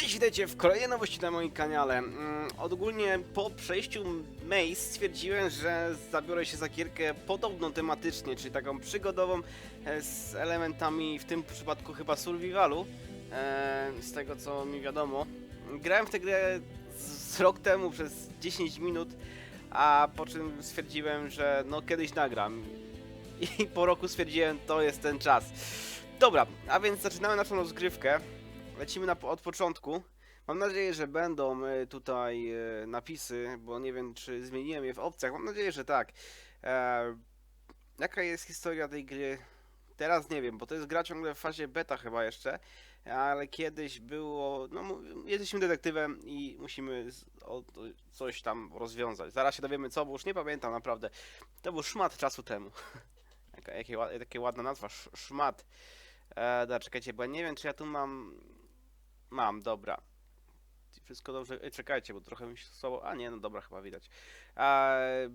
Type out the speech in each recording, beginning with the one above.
Cześć, witajcie w nowości na moim kanale. Mm, Ogólnie po przejściu Maze stwierdziłem, że zabiorę się za gierkę podobną tematycznie, czyli taką przygodową e, z elementami, w tym przypadku chyba survivalu, e, z tego co mi wiadomo. Grałem w tę grę z, z rok temu przez 10 minut, a po czym stwierdziłem, że no kiedyś nagram. I po roku stwierdziłem, to jest ten czas. Dobra, a więc zaczynamy naszą rozgrywkę. Lecimy na, od początku. Mam nadzieję, że będą e, tutaj e, napisy, bo nie wiem, czy zmieniłem je w opcjach. Mam nadzieję, że tak. E, jaka jest historia tej gry? Teraz nie wiem, bo to jest gra ciągle w fazie beta chyba jeszcze, ale kiedyś było, no jesteśmy detektywem i musimy coś tam rozwiązać. Zaraz się dowiemy co, bo już nie pamiętam naprawdę. To był szmat czasu temu. Jaka, jakie, takie ładna nazwa, sz, szmat. E, dobra, czekajcie, bo ja nie wiem, czy ja tu mam... Mam, dobra. Wszystko dobrze... Czekajcie, bo trochę mi się słowo... A nie, no dobra, chyba widać. E,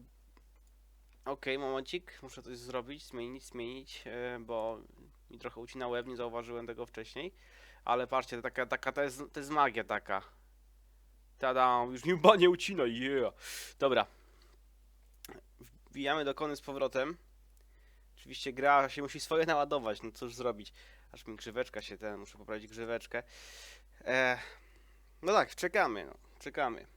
Okej, momencik, muszę coś zrobić, zmienić, zmienić, e, bo mi trochę ucina łeb, nie zauważyłem tego wcześniej. Ale patrzcie, to taka, taka to, jest, to jest magia taka. Tada, już mi nie ucina, yeah! Dobra. Wbijamy do kony z powrotem. Oczywiście gra się musi swoje naładować, no cóż zrobić. Aż mi grzyweczka się ten, muszę poprawić grzyweczkę. E, no tak, czekamy, no, czekamy.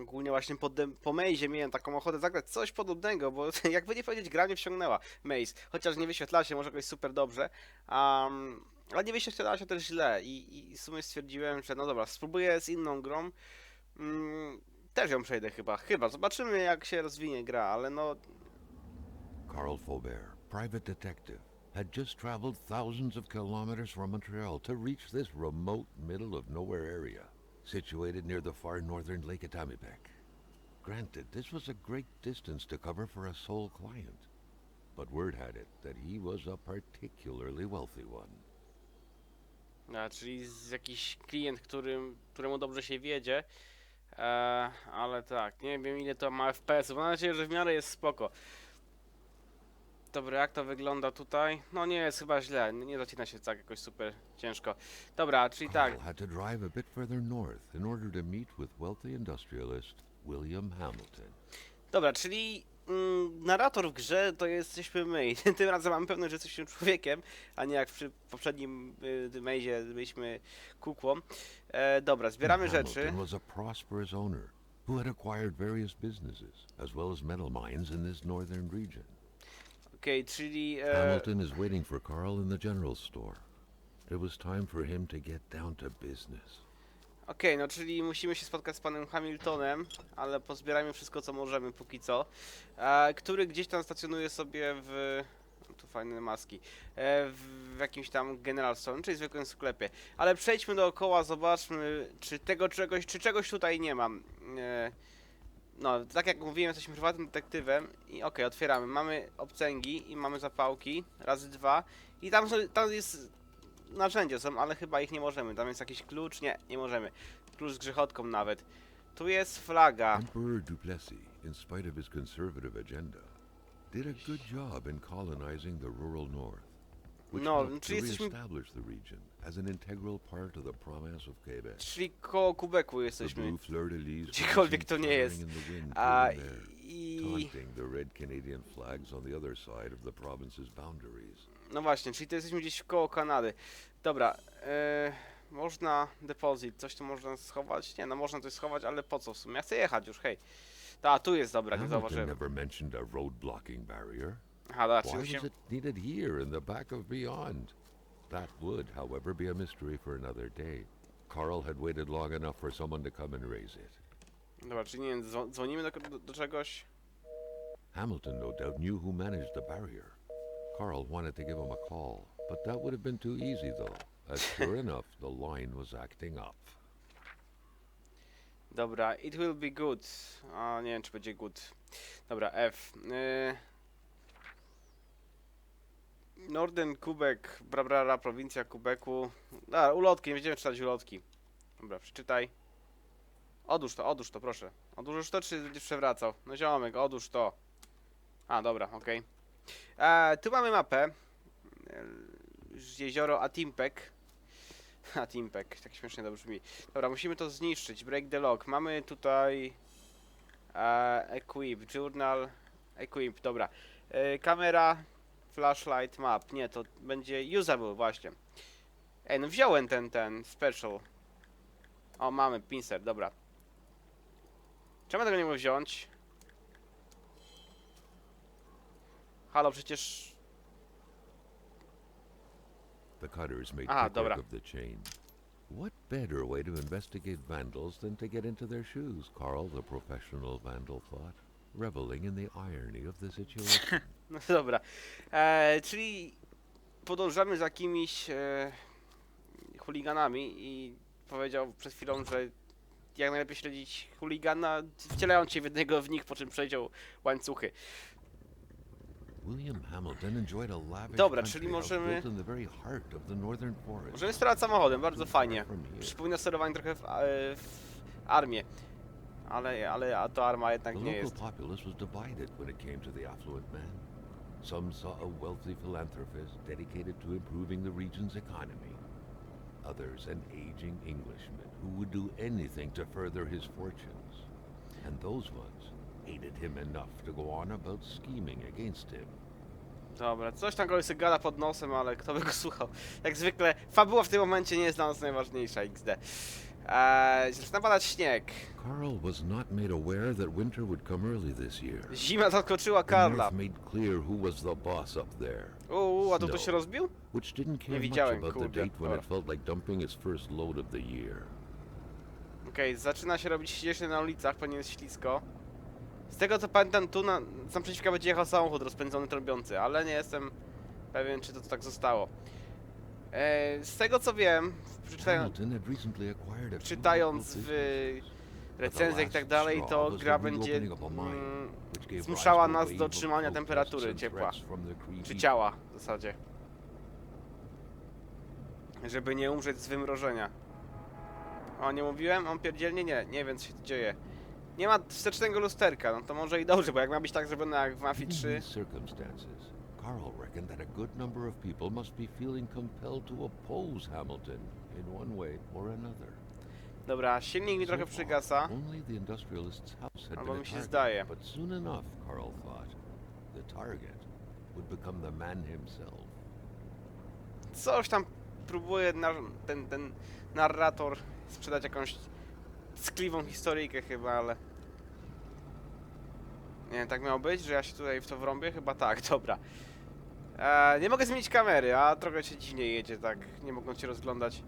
Ogólnie właśnie po, po Maze miałem taką ochotę zagrać coś podobnego, bo jakby nie powiedzieć, gra mnie wciągnęła Maze. Chociaż nie wyświetla się może jakoś super dobrze, um, ale nie wyświetlała się też źle i, i w sumie stwierdziłem, że no dobra, spróbuję z inną grą. Mm, też ją przejdę chyba, chyba. Zobaczymy jak się rozwinie gra, ale no Carl Faubert, private detective, had just traveled thousands of kilometers from Montreal to reach this remote middle of nowhere area, situated near the far northern Lake Atamipek. Granted, this was a great distance to cover for a sole client, but word had it that he was a particularly wealthy one. A, czyli jakiś klient, którym, któremu dobrze się wiedzie. E, ale tak, nie wiem ile to ma FPS. Mam nadzieję, że w miarę jest spoko. Dobra, jak to wygląda tutaj? No nie jest chyba źle, nie zacina się tak jakoś super ciężko. Dobra, czyli tak, Carl had to drive a bit further north in order to meet with wealthy industrialist William Hamilton. dobra, czyli mm, narrator w grze to jesteśmy my. Tym razem mamy pewność, że jesteśmy człowiekiem, a nie jak przy poprzednim y, mazie byliśmy kukłą. E, dobra, zbieramy rzeczy. Hamilton was a prosperous owner who had acquired various businesses as well as metal mines in this northern region. Okej, czyli... E, Hamilton is waiting for Carl in the general store. It was time for him to get down to business. Okej, no czyli musimy się spotkać z panem Hamiltonem, ale pozbierajmy wszystko co możemy póki co. E, który gdzieś tam stacjonuje sobie w. Tu fajne maski. E, w, w jakimś tam General Store, czyli zwykłym sklepie. Ale przejdźmy dookoła, zobaczmy, czy tego czegoś, czy czegoś tutaj nie mam. E, no, tak jak mówiłem, jesteśmy prywatnym detektywem i okej, otwieramy. Mamy obcęgi i mamy zapałki, razy dwa. I tam, są, tam jest narzędzia są, ale chyba ich nie możemy. Tam jest jakiś klucz? Nie, nie możemy. Klucz z grzechotką nawet. Tu jest flaga. Emperor Duplessis, in spite of his conservative agenda, did a good job in colonizing the rural north, which No, to czyli jesteśmy- re-establish the region as an integral part of the province of Quebec. Czyli koło kubeku The jesteśmy. blue fleur-de-lis were Gdziekolwiek to nie jest. in the wind A here and there, i... taunting the red Canadian flags on the other side of the province's boundaries. No właśnie, czyli to jesteśmy gdzieś koło Kanady. Dobra, e, można depozyt, coś tu można schować? Nie, no można coś schować, ale po co w sumie? Ja chcę jechać już, hej. Ta, tu jest dobra, nie Hamilton zauważyłem. never mentioned a road blocking barrier. Dobra, czyli Why musimy... was it needed here in the back of beyond? That would, however, be a mystery for another day. Carl had waited long enough for someone to come and raise it. Dobra, czyli nie wiem, dzwo- dzwonimy do, do, do czegoś? Hamilton no doubt knew who managed the barrier. Carl wanted to give him a call, but that would have been too easy though, as sure enough the line was acting up. Dobra, it will be good. A nie wiem, czy będzie good. Dobra, F. Y... Norden Kubek, Brabrara, prowincja Kubeku. Dobra, ulotki, nie będziemy czytać ulotki. Dobra, przeczytaj. Odłóż to, odłóż to, proszę. Odłóż to, czy będziesz przewracał? No ziomek, odłóż to. A, dobra, okej. E, Tu mamy mapę. Jezioro Atimpek. Ha, Teampack, tak śmiesznie to brzmi. Dobra, musimy to zniszczyć. Break the lock. Mamy tutaj... E, equip, journal, equip, dobra. E, kamera, flashlight, map. Nie, to będzie usable właśnie. Ej, no wziąłem ten, ten, special. O, mamy, pincer, dobra. Czemu tego nie mogę wziąć? Halo, przecież... The cutters made Ah, quick work dobra. of the chain. What better way to investigate vandals than to get into their shoes, Carl, the professional vandal thought, reveling in the irony of the situation. No dobra. E, czyli podążamy za jakimiś e, chuliganami i powiedział przed chwilą, że jak najlepiej śledzić chuligana, wcielając się w jednego w nich, po czym przejdą łańcuchy. William Hamilton enjoyed a lavish Dobra, czyli możemy-. Możemy sterować samochodem, bardzo fajnie. Przypomina sterowanie trochę w, e, w armię. Ale, ale a to arma jednak The nie local jest. populace was divided when it came to the affluent man. Some saw a wealthy philanthropist dedicated to improving the region's economy. Others an aging Englishman who would do anything to further his fortunes. And those ones hated him enough to go on about scheming against him. Dobra, coś tam kogoś gada pod nosem, ale kto by go słuchał? Jak zwykle, fabuła w tym momencie nie jest dla nas najważniejsza, XD. Eee, zaczyna padać śnieg. Carl was not made aware that winter would come early this year. Zima zaskoczyła The Karla. North made clear who was the boss up there. Uuu, a to to Snow. się rozbił? which didn't care much widziałem, about the kurde. date when Dobra. it felt like dumping its first load of the year. Okej, zaczyna się robić śnieżnie na ulicach, ponieważ jest ślisko. Z tego co pamiętam, tu na sam przeciwka będzie jechał samochód rozpędzony trąbiący, ale nie jestem pewien, czy to tak zostało. Eee, z tego co wiem, few czytając w recenzjach i tak dalej, to gra będzie mm, zmuszała nas do trzymania temperatury ciepła. czy ciała w zasadzie. Żeby nie umrzeć z wymrożenia. O, nie mówiłem? On pierdzielnie nie, nie wiem co się tu dzieje. Nie ma wstecznego lusterka, no to może i dobrze, bo jak ma być tak zrobione jak w Mafii Given 3, these circumstances, Carl reckoned that a good number of people must be feeling compelled to oppose Hamilton in one way or another. Dobra, silnik mi trochę przygasa. Only the industrialist's house had Albo mi się zdaje. but soon enough, Carl thought, the target would become the man himself. Coś tam próbuje ten, ten narrator sprzedać jakąś ckliwą historyjkę chyba, ale... Nie wiem, tak miało być, że ja się tutaj w to wrąbię? Chyba tak, dobra. E, nie mogę zmienić kamery, a trochę się dziwnie jedzie, tak, nie mogą się rozglądać.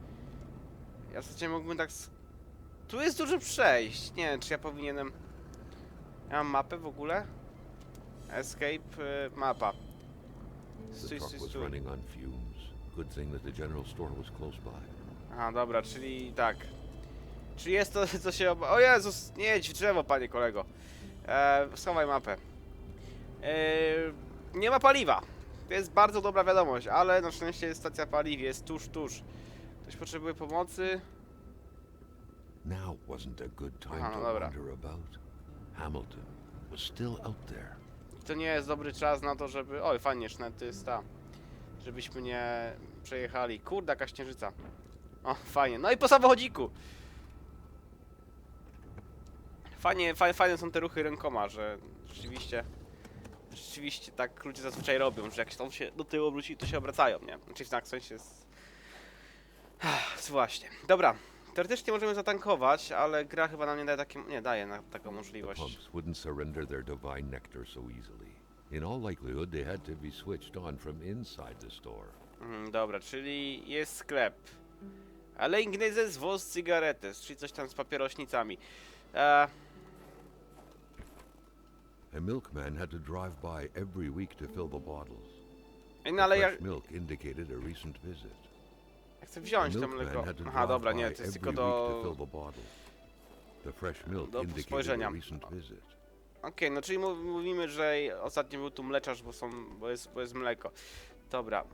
Ja w zasadzie mógłbym tak... s- Tu jest dużo przejść, nie wiem, czy ja powinienem... Ja mam mapę w ogóle? Escape, y, mapa. The Stój, truck stój, was stój. running on fumes. Good thing that the general store was close by. Aha, dobra, czyli tak. Czyli jest to, co się oba... O Jezus, nie jedź w drzewo, panie kolego. E, schowaj mapę. E, nie ma paliwa. To jest bardzo dobra wiadomość, ale na szczęście stacja paliw jest tuż, tuż. Ktoś potrzebuje pomocy? Now wasn't a good time Aha, to dobra. wander about. Hamilton was still out there. To nie jest dobry czas na to, żeby... Oj, fajnie, sznet to jest ta. Żebyśmy nie przejechali. Kurde, jaka śnieżyca. O, fajnie. No i po samochodziku. Fajnie, fajne, fajne są te ruchy rękoma, że rzeczywiście... Rzeczywiście tak ludzie zazwyczaj robią, że jak się tam się do tyłu obróci, to się obracają, nie? Znaczy tak, w sensie z... Ach, Właśnie. Dobra. Teoretycznie możemy zatankować, ale gra chyba nam nie daje takim... Nie, daje na taką The możliwość. pumps wouldn't surrender their divine nectar so easily. In all likelihood, they had to be switched on from inside the store. Mhm, dobra, czyli jest sklep. Ale Ingneses Vos Cigarettes, czyli coś tam z papierośnicami. E, A milkman had to drive by every week to fill the bottles. no ale ja, Fresh milk indicated a recent visit. Ja chcę wziąć to mleko. Aha, dobra, nie, to jest tylko do... do spojrzenia. Okej, no czyli mów- mówimy, że ostatnio był tu mleczarz, bo są, bo jest, bo jest mleko. Dobra.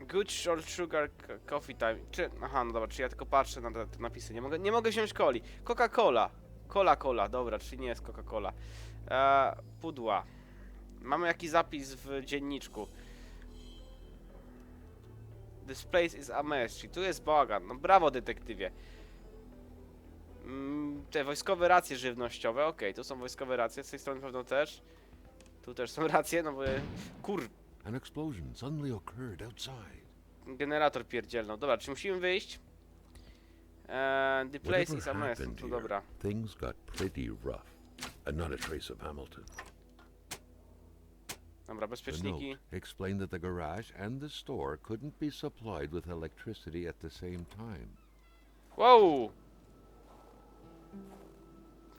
Good short sugar coffee time. Czy, aha, no dobra, czy ja tylko patrzę na te, te napisy. Nie mogę, nie mogę wziąć coli. Coca-Cola. Cola-Cola, dobra, czyli nie jest Coca-Cola. E, pudła. Mamy jakiś zapis w dzienniczku. This place is a mess. Czyli tu jest bałagan. No brawo, detektywie. Mm, te wojskowe racje żywnościowe. Okej, tu są wojskowe racje. Z tej strony pewno też. Tu też są racje, no bo... Kur... An explosion suddenly occurred outside. Generator pierdzielną. Dobra, czy musimy wyjść? Eee, the place is a mess. No to dobra. things got pretty rough. And not a trace of Hamilton. Dobra, The bezpieczniki. note explained that the garage and the store couldn't be supplied with electricity at the same time. Wow!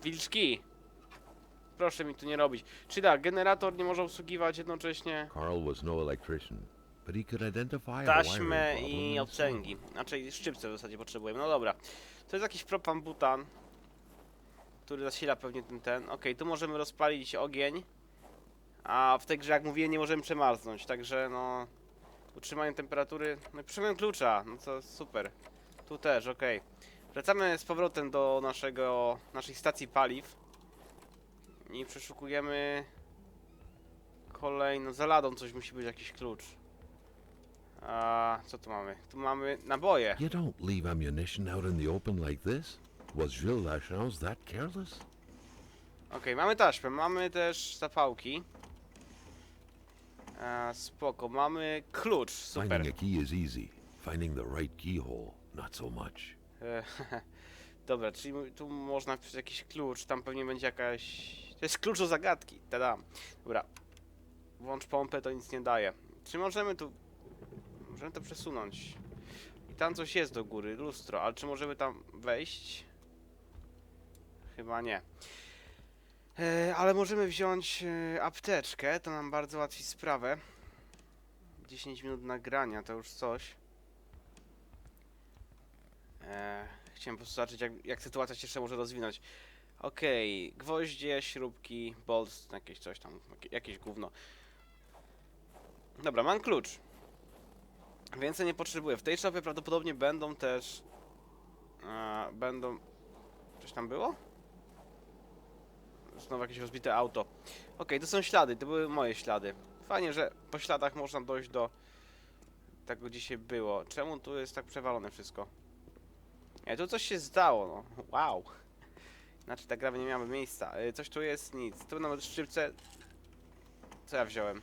Wilczki! Proszę mi tu nie robić. Czy tak, generator nie może obsługiwać jednocześnie Carl was no electrician, but he could identify a wiring i problem himself. obcęgi. Znaczy szczypce w zasadzie potrzebujemy. No dobra. To jest jakiś propan-butan, który zasila pewnie ten ten. Okej, tu możemy rozpalić ogień. A w tej grze, jak mówiłem, nie możemy przemarznąć, także no... Utrzymanie temperatury... No i potrzebujemy klucza, no to super. Tu też, okej. Wracamy z powrotem do naszego, naszej stacji paliw. I przeszukujemy... Kolejno, za ladą coś musi być, jakiś klucz. A co tu mamy? Tu mamy naboje. You don't leave ammunition out in the open like this. Was Gilles Lachance that careless? Okej, mamy taśmę, mamy też zapałki. E, spoko, mamy klucz, super. Finding a key is easy. Finding the right keyhole, not so much. E, Dobra, czyli tu można wpisać jakiś klucz, tam pewnie będzie jakaś... To jest klucz do zagadki, tada. Dobra. Włącz pompę, to nic nie daje. Czy możemy tu... Możemy to przesunąć. I tam coś jest do góry, lustro, ale czy możemy tam wejść? Chyba nie. E, ale możemy wziąć e, apteczkę, to nam bardzo ułatwi sprawę. 10 minut nagrania, to już coś. E, chciałem po prostu zobaczyć, jak, jak sytuacja się jeszcze może rozwinąć. Okej, gwoździe, śrubki, bolts, jakieś coś tam, jakie- jakieś gówno. Dobra, mam klucz. Więcej nie potrzebuję. W tej szopie prawdopodobnie będą też... Będą... Coś tam było? Znowu jakieś rozbite auto. Okej, to są ślady, to były moje ślady. Fajnie, że po śladach można dojść do tego, gdzie się było. Czemu tu jest tak przewalone wszystko? Nie, tu coś się zdało, no. Wow. Znaczy ta gra nie miała miejsca. Y, Coś tu jest, nic. Tu nawet szczypce. Co ja wziąłem?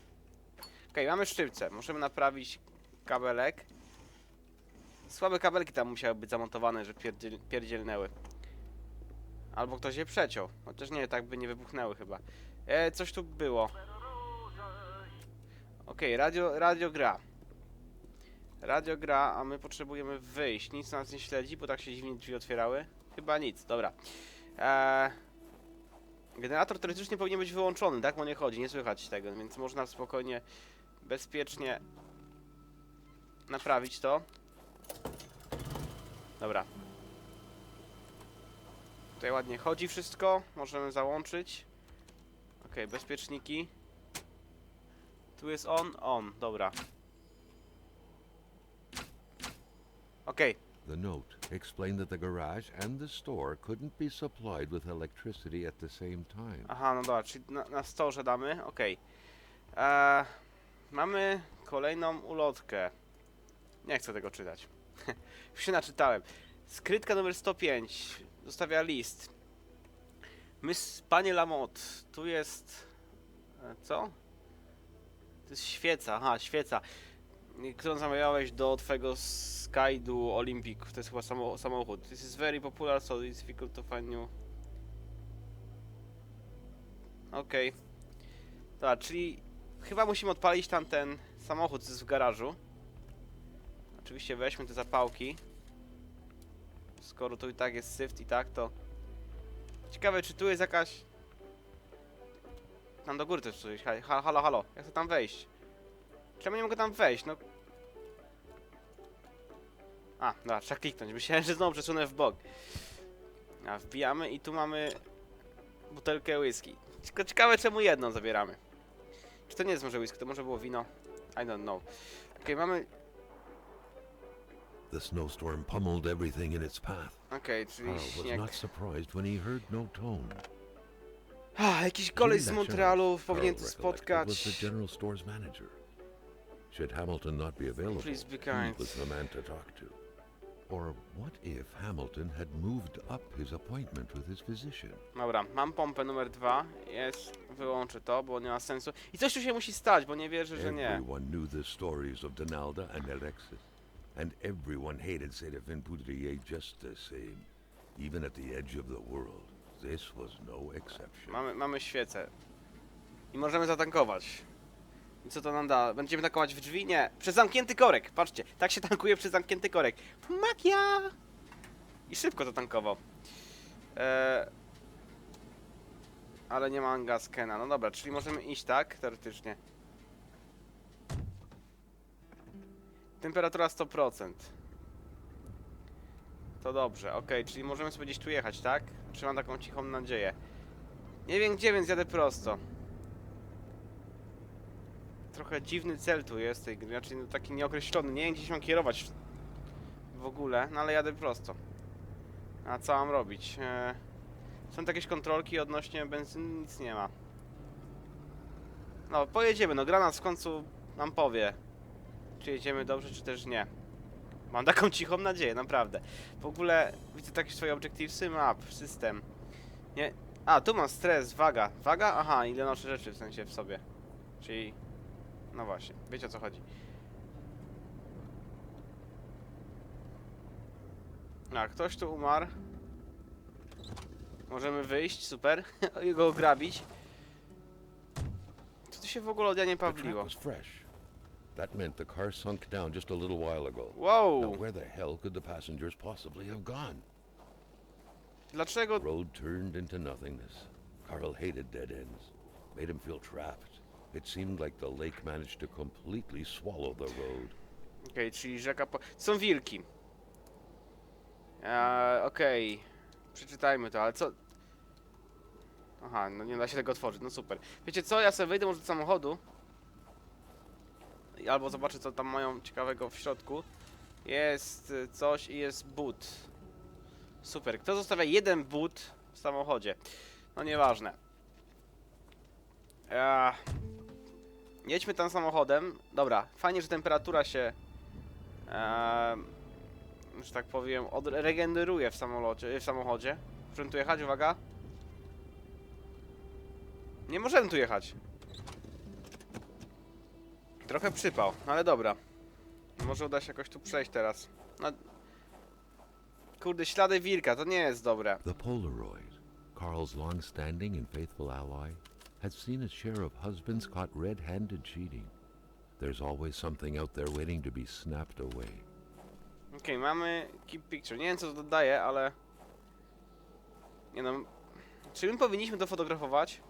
Okej, mamy szczypce. Możemy naprawić kabelek. Słabe kabelki tam musiały być zamontowane, że pierdziel, pierdzielnęły. Albo ktoś je przeciął. Chociaż nie, tak by nie wybuchnęły chyba. E, coś tu było. Okej, radio, radio gra. Radio gra, a my potrzebujemy wyjść. Nic nas nie śledzi, bo tak się dziwnie drzwi otwierały. Chyba nic, dobra. Eee, generator teoretycznie powinien być wyłączony, tak? Bo nie chodzi, nie słychać tego, więc można spokojnie, bezpiecznie naprawić to. Dobra. Tutaj ładnie chodzi wszystko, możemy załączyć. Okej, bezpieczniki. Tu jest on, on, dobra. Okej, The note explained that the garage and the store couldn't be supplied with electricity at the same time. Aha, no dobra, czyli na, na storze damy, okej. Eee, Mamy kolejną ulotkę. Nie chcę tego czytać. Już się naczytałem. Skrytka numer 105 zostawia list. Mys, panie Lamot, tu jest... e, Co? To jest świeca, aha, świeca. Którą zamawiałeś do twojego Skydu Olympic. To jest chyba samo, samochód. This is very popular, so it's difficult to find new Okej. Tak, czyli chyba musimy odpalić tam ten samochód, co jest w garażu. Oczywiście weźmy te zapałki. Skoro tu i tak jest syft i tak, to... Ciekawe, czy tu jest jakaś... Tam do góry też coś. Ha- ha- Halo, halo, jak chcę tam wejść? Czemu nie mogę tam wejść? No... A, dobra, trzeba kliknąć. Myślałem, że znowu przesunę w bok. A, wbijamy i tu mamy butelkę whisky. Ciekawe czemu jedną zabieramy. Czy to nie jest może whisky, to może było wino? I don't know. Okej, mamy... The snowstorm pummeled everything in its path. Okej, czyli Carl was śnieg. not surprised when he heard no tone. Ah, jakiś koleś z Montrealu powinien tu recollected, Was the spotkać. general store's manager. Should Hamilton not be available, Please be he kind. was the man to talk to. Or what if Hamilton had moved up his appointment with his physician? Dobra, mam pompę numer dwa. Jest, wyłączę to, bo nie ma sensu. I coś tu się musi stać, bo nie wierzę, że nie. Everyone knew the stories of Donalda and Alexis, and everyone hated Serafin Poudrier just the same. Even at the edge of the world, this was no exception. Mamy, mamy świecę. I możemy zatankować. I co to nam da? Będziemy tankować w drzwi? Nie. Przez zamknięty korek. Patrzcie, tak się tankuje przez zamknięty korek. Magia! I szybko to tankował. Eee... Ale nie ma angaskena. No dobra, czyli możemy iść tak, teoretycznie. Temperatura 100%. To dobrze, okej, czyli możemy sobie gdzieś tu jechać, tak? Czy mam taką cichą nadzieję? Nie wiem gdzie, więc jadę prosto. Trochę dziwny cel tu jest tej gry, znaczy no taki nieokreślony. Nie wiem gdzie się mam kierować w ogóle, no ale jadę prosto. A co mam robić? Eee, są jakieś kontrolki odnośnie benzyny? Nic nie ma. No, pojedziemy, no gra nas w końcu nam powie, czy jedziemy dobrze, czy też nie. Mam taką cichą nadzieję, naprawdę. W ogóle widzę takie swoje objectivesy, map, system. Nie, a, tu mam stres, waga. Waga? Aha, ile noszę rzeczy w sensie w sobie. Czyli... No właśnie, wiecie o co chodzi. A, ktoś tu umarł. Możemy wyjść, super. I go ograbić. Co tu się w ogóle od Janie Pawliło? That meant the car sunk down just a little while ago. Wow! Now, where the hell could the passengers possibly have gone? Dlaczego... The road turned into nothingness. Carl hated dead ends. Made him feel trapped. It seemed like the lake managed to completely swallow the road. Okej, czyli rzeka po... Są wilki. Eee, okej. Przeczytajmy to, ale co... Aha, no nie da się tego otworzyć, no super. Wiecie co, ja sobie wejdę może do samochodu. Albo zobaczę co tam mają ciekawego w środku. Jest y, coś i jest but. Super. Kto zostawia jeden but w samochodzie? No nieważne. Eee, jedźmy tam samochodem. Dobra, fajnie, że temperatura się że tak powiem, odregeneruje w w samochodzie. Możemy tu jechać, uwaga. Nie możemy tu jechać. Trochę przypał, ale dobra. Może uda się jakoś tu przejść teraz. No. Kurde, ślady wilka, to nie jest dobre. The Polaroid, Carl's long-standing and faithful ally, had seen its share of husbands caught red-handed cheating. There's always something out there waiting to be snapped away. Okej, mamy keep picture. Nie wiem co to dodaje, ale... Nie no... Czy my powinniśmy to fotografować?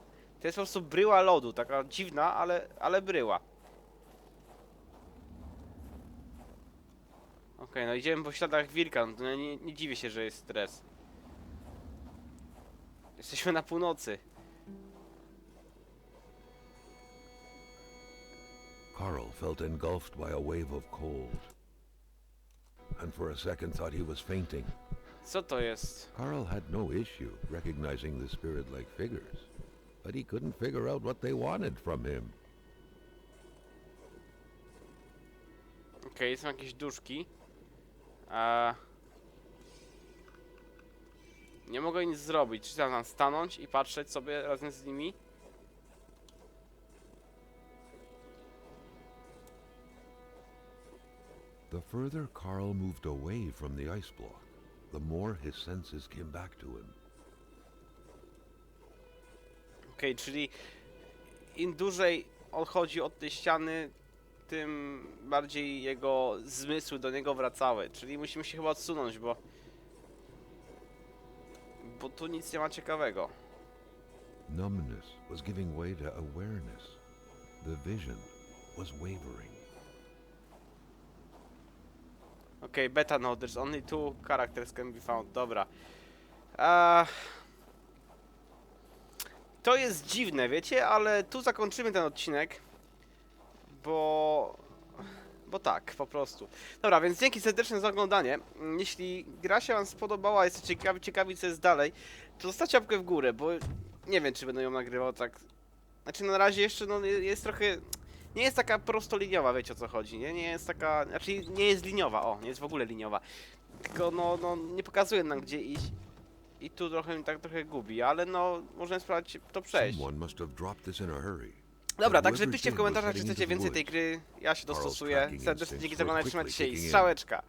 To jest po prostu bryła lodu, taka dziwna, ale, ale bryła. Okej, no idziemy po śladach wilka, no to nie, nie dziwię się, że jest stres. Jesteśmy na północy. Carl felt engulfed by a wave of cold. And for a second thought he was fainting. Co to jest? Carl had no issue recognizing the spirit-like figures, but he couldn't figure out what they wanted from him. Okej, są jakieś duszki. A... Nie mogę nic zrobić. Czy tam stanąć i patrzeć sobie razem z nimi? The further Carl moved away from the ice block, the more his senses came back to him. Okej, czyli im dłużej odchodzi od tej ściany, tym bardziej jego zmysły do niego wracały. Czyli musimy się chyba odsunąć, bo... Bo tu nic nie ma ciekawego. Numbness was giving way to awareness. The vision was wavering. Okej, beta no, there's only two characters can be found. Dobra. Eee... To jest dziwne, wiecie, ale tu zakończymy ten odcinek bo... Bo tak, po prostu. Dobra, więc dzięki serdecznie za oglądanie. Mm, jeśli gra się Wam spodobała, jesteście ciekawi, ciekawi co jest dalej, to zostawcie łapkę w górę, bo nie wiem, czy będę ją nagrywał tak... Znaczy na razie jeszcze no, jest trochę... Nie jest taka prostoliniowa, wiecie o co chodzi, nie? Nie jest taka... Znaczy nie jest liniowa, o, nie jest w ogóle liniowa. Tylko no, no nie pokazuje nam gdzie iść. I tu trochę tak trochę gubi, ale no możemy spróbować to przejść. Someone must have dropped this in a hurry. Dobra, także piszcie w komentarzach, czy chcecie więcej tej gry. Ja się dostosuję. Serdecznie dzięki za oglądanie, trzymajcie się i strzałeczka!